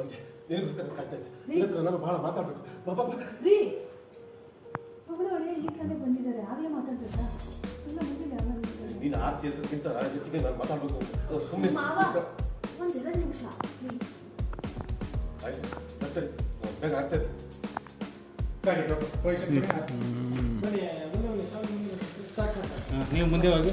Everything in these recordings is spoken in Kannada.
ಓಕೆ ನಿನಗೋಸ್ಕರ ಕಾಯ್ತಾ ಇದ್ದೆ. ನಿನ್ನ ಹತ್ರ ನಾನು ಬಹಳ ಮಾತಾಡ್ಬೇಕು. ರೀ. ಈಗ ತಾನೇ ಬಂದಿದ್ದಾರೆ. ಆಗಲೇ ಮಾತಾಡ್ತಾ ಇಲ್ಲ ಬಂದಿಲ್ಲ ನೀನು ಆರ್ತಿ ಹತ್ರಕ್ಕಿಂತ ಜೊತೆಗೆ ನಾನು ಮಾತಾಡ್ಬೇಕು. ಸುಮ್ಮನೆ ಮಾವ ಒಂದು ಎರಡು ನಿಮಿಷ. ಆಯ್ತು. ಸರಿ, ಬೇಗ ಆಗ್ತಾ ಇತ್ತು ನೀವು ಮುಂದೆ ಹೋಗಿ.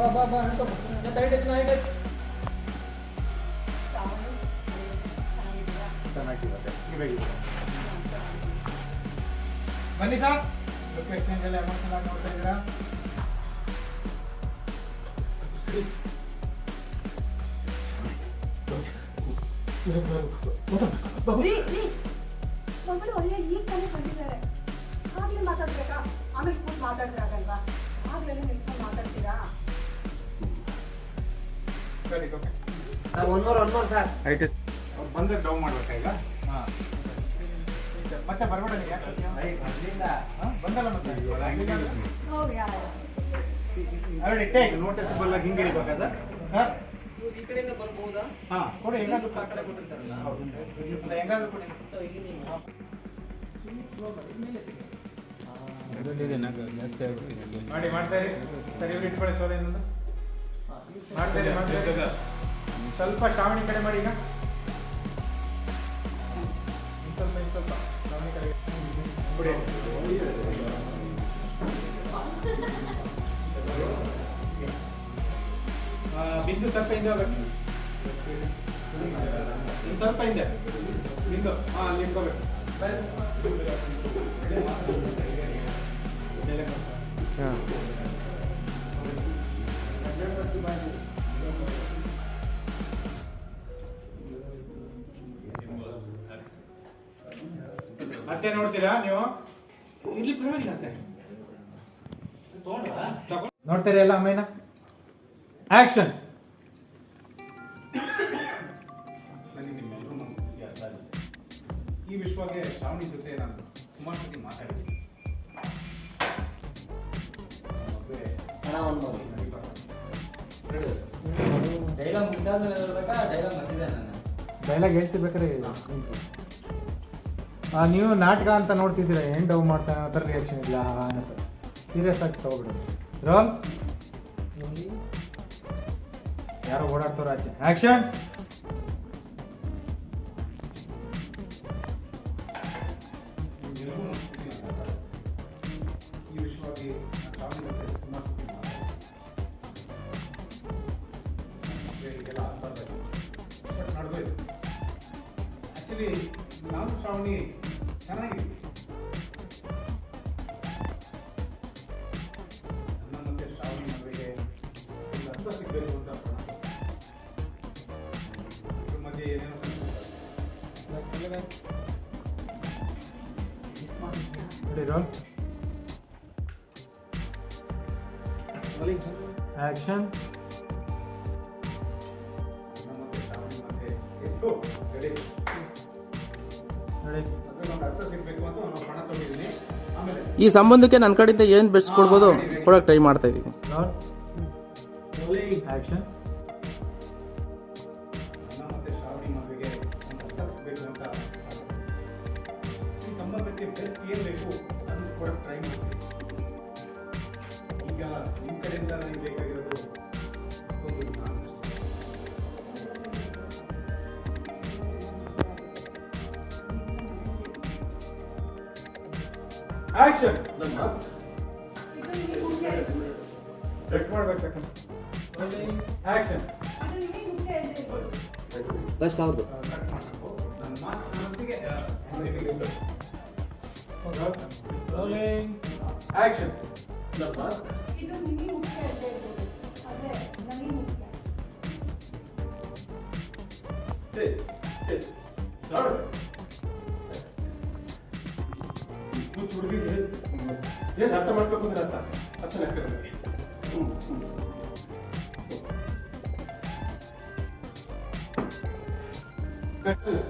ಇದು ಇನ್ನೊಂದು ಜೋಕ್ ಮಾಡ್ತೀರಾ ದೀಪ ಬನ್ನಿ ಸರ್ ಲುಕ್ ಎಕ್ಸ್ಚೇಂಜ್ ಎಲ್ಲ ಎಮೋಷನಲ್ ಆಗಿ ನೋಡ್ತಾ ಇದ್ದೀರಾ ರೀ ರೀ ಮಗಳು ಒಳ್ಳೆ ಈಗ ತಾನೇ ಬಂದಿದ್ದಾರೆ ಆಗಲೇ ಮಾತಾಡ್ಬೇಕಾ ಆಮೇಲೆ ಕೂತ್ ಮಾತಾಡ್ತಿರಾಗಲ್ವಾ ಆಗಲೇ ನಿಲ್ಸ್ಕೊಂಡು ಮಾತಾಡ್ತೀರಾ ಸರಿ ಓಕೆ ಸರ್ ಸರ್ ಬಂದ್ರೆ ಡೌನ್ ಮಾಡ್ಬೇಕಾ ಈಗ? ಹಾಂ. ಮತ್ತೆ ಬರಬೇಡ ನೀವು ಯಾಕೆ? ಬಂದಲ್ಲ ಮತ್ತೆ? ನೋಡಿ ಟೇಕ್ ನೋಟಿಸಬಲ್ ಆಗಿ ಹಿಂಗೆ ಹಿಡಿಬೇಕಾ ಸರ್ ಸರ್ ಈ ಕಡೆಯಿಂದ ಬರ್ಬೋದಾ? ಹಾಂ ಕೊಡಿ ಹೆಂಗಾದ್ರೂ ಆ ಕಡೆ ಕೊಟ್ಟಿರ್ತಾರಲ್ಲ. ಹೌದು. ಹೆಂಗಾದ್ರೂ ಕೊಡಿ. ಸರ್ ಇಲ್ಲಿ ನೀವು. ಸ್ಲೋ ಮಾಡಿ ಮೇಲೆ ತೆಗಿ. ಜಾಸ್ತಿ ಆಗ್ಬಿಟ್ಟಿದೆ ಮಾಡಿ ಮಾಡ್ತಾ ಇರಿ. ಸರಿ ಇವ್ರು ಇಟ್ಕೊಳ್ಳಿ ಸರ್ ಇನ್ನೊಂದು. ಹಾ, ಸ್ವಲ್ಪ ಶ್ರಾವಣಿ ಕಡೆ ಮಾಡಿ ಈಗ. ಸ್ವಲ್ಪ ಸ್ವಲ್ಪ. ಶ್ರಾವಣಿ ಕಡೆ. ಬಿಂದು ಸ್ವಲ್ಪ ಹಿಂದೆ ಹೋಗ್ಬೇಕು. ಸ್ವಲ್ಪ ಹಿಂದೆ. ಬಿಂದು ಹಾಂ ಅಲ್ಲಿ ಇಟ್ಕೋಬೇಕು. ಮತ್ತೆ ನೋಡ್ತೀರಾ ನೀವು? ಇಲ್ಲಿ ಪರವಾಗಿಲ್ಲ ಅಂತೆ ನೋಡ್ತೀರಾ ಎಲ್ಲ ಅಮ್ಮೇನ ಆಕ್ಷನ್ ಈ ವಿಶ್ವಕ್ಕೆ ಶ್ರಾವಣಿ ಜೊತೆ ನಾನು ಸುಮಾರು ಸತಿ ಮಾತಾಡಿದ್ದೀನಿ. ಡೈಲಾಗ್ ಡೈಲಾಗ್ ಮತ್ತಿದೆ ನಾನು ಡೈಲಾಗ್ ನೀವು ನಾಟಕ ಅಂತ ನೋಡ್ತಿದ್ದೀರಾ, ಏನು ಡವ್ ಮಾಡ್ತಾನೆ ಥರ ರಿಯಾಕ್ಷನ್ ಇಲ್ಲ ಅನ್ನೋದು. ಸೀರಿಯಸ್ ಆಗಿ ತಗೋಬಿಡು. ರೋಲ್ ಯಾರೋ ಓಡಾಡ್ತಾರ ಆಚೆ. ಆಕ್ಷನ್ ಅಂತ. ಈ ವಿಶ್ವವಾಗಿ ಆ್ಯಕ್ಚುಲಿ ನಾನು ಶ್ರಾವಣಿ ಚೆನ್ನಾಗಿದ್ವಿ ನನ್ನ ಮತ್ತೆ ಶ್ರಾವಣಿ ಮದುವೆಗೆ ಒಂದು ಅರ್ಥ ಸಿಗಬೇಕು ಅಂತ ಪ್ರಣ ಇದ್ರ ಮಧ್ಯೆ ಏನೇನೋ ನೋಡಿ ರೋಲ್ ಆಕ್ಷನ್ ನನ್ನ ಈ ಸಂಬಂಧಕ್ಕೆ ನನ್ನ ಕಡೆಯಿಂದ ಏನು ಬೆಸ್ಟ್ ಕೊಡ್ಬೋದು ಕೊಡೋಕೆ ಟ್ರೈ ಮಾಡ್ತಾ ಇದ್ದೀನಿ. ರೋಲ್ ಆಕ್ಷನ್ ನನ್ನ ಮತ್ತೆ ಆಕ್ಷನ್ ಕಟ್ ಮಾಡ್ಬೇಕು ಆಕ್ಷನ್ ಫಸ್ಟ್ ಹೌದು ಇರ್ಬೇಕು. ರೋಲಿಂಗ್ ಆಕ್ಷನ್ ಇದು ನಿಮಗೆ ಮುಖ್ಯ ಇರ್ಬೋದು ಆದರೆ ನನಗೆ ಮುಖ್ಯ ಏ, ಏ, ಶ್ರಾವಣ. ಈ ಏನು ಅರ್ಥ ಮಾಡ್ಬೇಕು ಅಂದ್ರೆ ಅರ್ಥ ಅರ್ಥ ಆಗ್ತದೆ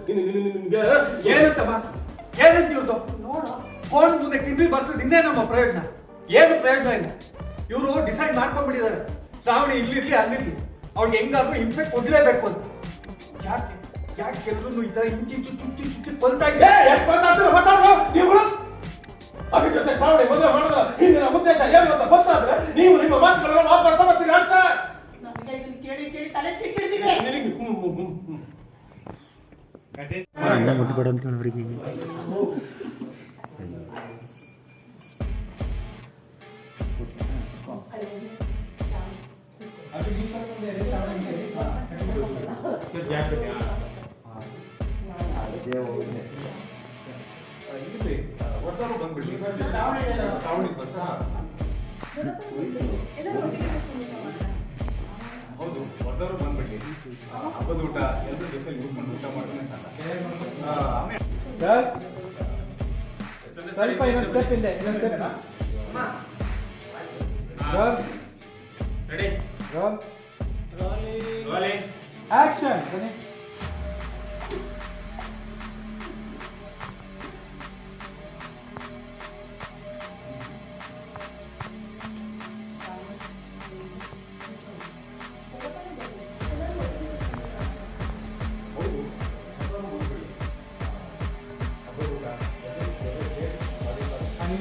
ನಿನ್ನ- ನಿನ್ನ- ನಿನ್ಗೆ ಏನಂತಮ್ಮ ಏನಂತ ಇವ್ರದ್ದು ನೋಡು ಫೋನ್ ಮುಂದೆ ಕಿಂದ್ರಿ ಬರ್ಸೋದು ಇನ್ನೇ ನಮ್ಮ ಪ್ರಯೋಜನ. ಏನು ಪ್ರಯೋಜನ ಇಲ್ಲ. ಇವರು ಡಿಸೈಡ್ ಮಾಡ್ಕೊಂಡ್ಬಿಟ್ಟಿದ್ದಾರೆ. ಶ್ರಾವಣಿ ಇಲ್ಲಿರ್ಲಿ ಅಲ್ಲಿರ್ಲಿ ಅವ್ಳಿಗೆ ಹೆಂಗಾದ್ರೂ ಹಿಂಸೆ ಕೊಡ್ಲೇಬೇಕು ಅಂತ. ಯಾಕೆ? ಯಾಕೆ ಎಲ್ಲರೂ ಈ ತರ ಚಿ ಚುಚ್ಚಿ ಚುಚ್ಚಿ ಕೊಲ್ತಾ ಇದೆ ಎಷ್ಟ್ ಮಾತಾಡ್ತೀರ ಮಾತಾಡ್ರು ನೀವು ಅದ್ರ ಜೊತೆ ಶ್ರಾವಣಿ ಮದುವೆ ಮಾಡಿದ ಹಿಂದಿನ ಉದ್ದೇಶ ಏನು ಅಂತ ಗೊತ್ತಾದ್ರೆ ನೀವು ನಿಮ್ಮ ಮಾತುಗಳನ್ನ ವಾಪಸ್ ತಗೋತೀರಿ ಅಂತ? ಇದನ್ನ ಕೇಳಿ ಕೇಳಿ ತಲೆ ನಿನಗೆ ಅಣ್ಣ ಮುಟ್ಬೇಡ ಅಂತ ಅವ್ರಿಗೆ ಇಲ್ಲಿ ಹೌದು ಒಟ್ಟಾರು ಬಂದ್ಬಿಟ್ಟು ಹಬ್ಬದ ಊಟ ಎಲ್ಲರ ಜೊತೆ ಕೂತ್ಕೊಂಡು ಊಟ ಆಮೇಲೆ ಸ್ವಲ್ಪ ಇನ್ನೊಂದು ಸ್ಟೆಪ್ ಇದೆ ಇನ್ನೊಂದು ಸ್ಟೆಪ್ ರೋಲ್ ಆಕ್ಷನ್ ಬನ್ನಿ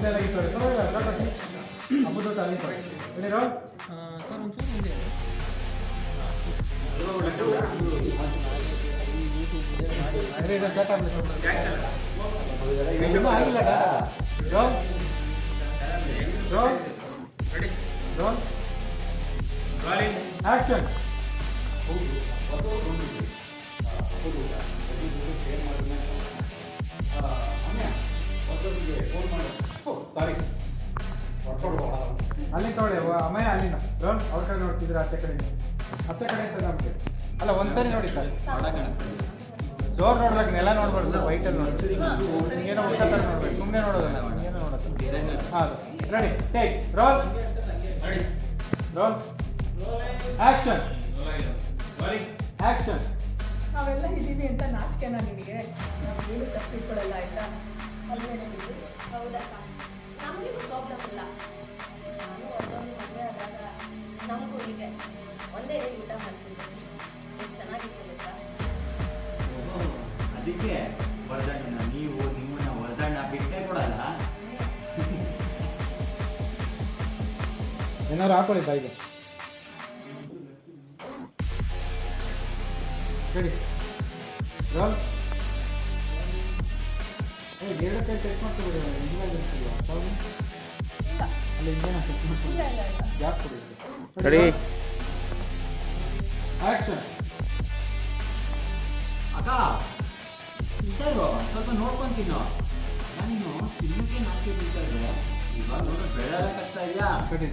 ಆ, ನಿಮ್ದೆಲ್ಲ ಈ ಕಡೆ ಸ್ವಲ್ಪ ಸ್ವಲ್ಪ ಹಬ್ಬದ ಊಟ ಅಲ್ಲಿ ಕೊಡಿ ಬನ್ನಿ ರೋಲ್ ಸರ್ ಒಂಚೂರು ಮುಂದೆ ಅಂದ್ರೆ ಇದು ಸ್ಟಾರ್ಟ್ ಅಲ್ಲಿ ತೊಗೊಳ್ಳಿ ಅಮ್ಮಯ್ಯ ಅಲ್ಲಿನ ಅವ್ರ ಕಡೆ ನೋಡ್ತಿದ್ರೆ ಅತ್ತೆ ಕಡೆ ಅತ್ತೆ ಕಡೆ ಸರ್ ನಮಗೆ ಅಲ್ಲ, ಒಂದ್ಸರಿ ನೋಡಿ ಸರ್. ಜೋರ್ ನೋಡ್ಬೇಕು, ನೆಲ ನೋಡ್ಬಾರ್ದು ಸರ್ ವೈಟಲ್ಲಿ ನೋಡಿ ಏನೋ ಊಟ ನೋಡ್ಬೇಕು ಸುಮ್ಮನೆ ನೋಡೋದಲ್ಲ ಏನೋ ನೋಡೋದು ready take roll roll action action ನಾವೆಲ್ಲ ಇದ್ದೀವಿ ಅಂತ ನಾಚಿಕೆನ ನಾವು ಏನು ತಪ್ಪಿಕೊಳ್ಳಲ್ಲ ಆಯ್ತಾ? ಹೌದಕ್ಕ ನಮಗೂ ಪ್ರಾಬ್ಲಮ್ ಇಲ್ಲ. ನಾನು ಒಂದೊಂದು ಮದುವೆ ಆದಾಗ ನಮಗೂ ಹೀಗೆ ಒಂದೇ ಊಟ ಮಾಡಿಸಿದ್ದೆ ಎಷ್ಟು ಚೆನ್ನಾಗಿತ್ತು ಗೊತ್ತಾ ಅದಕ್ಕೆ ವರದಣ್ಣ ನೀವು ನಿಮ್ಮನ್ನ ವರದಣ್ಣ ಬಿಟ್ಟೇ ಕೊಡಲ್ಲ. ಏನಾದ್ರು ಹಾಕೊಳ್ಳಿ ಬಾಯಿಗೆ. Ready roll. ಏ ಬೇಡ ಕೈ ಚೆಕ್ ಮಾಡ್ಕೊಬಿಡಿ ಇಂಜಿನ ಇರ್ತಿಲ್ವಾ ಇಲ್ಲ ರೆಡಿ ಆಕ್ಷನ್ ಅಕ್ಕ ಇದ್ದಾರು ಸ್ವಲ್ಪ ನೋಡ್ಕೊಂತೀನೋ ನಾನು ತಿನ್ನಕ್ಕೆ ನಾಲ್ಕು ಇದ್ರೆ ಇವಾಗ ನೋಡೋ ಕಷ್ಟ ಇಲ್ಲ ಕಡಿ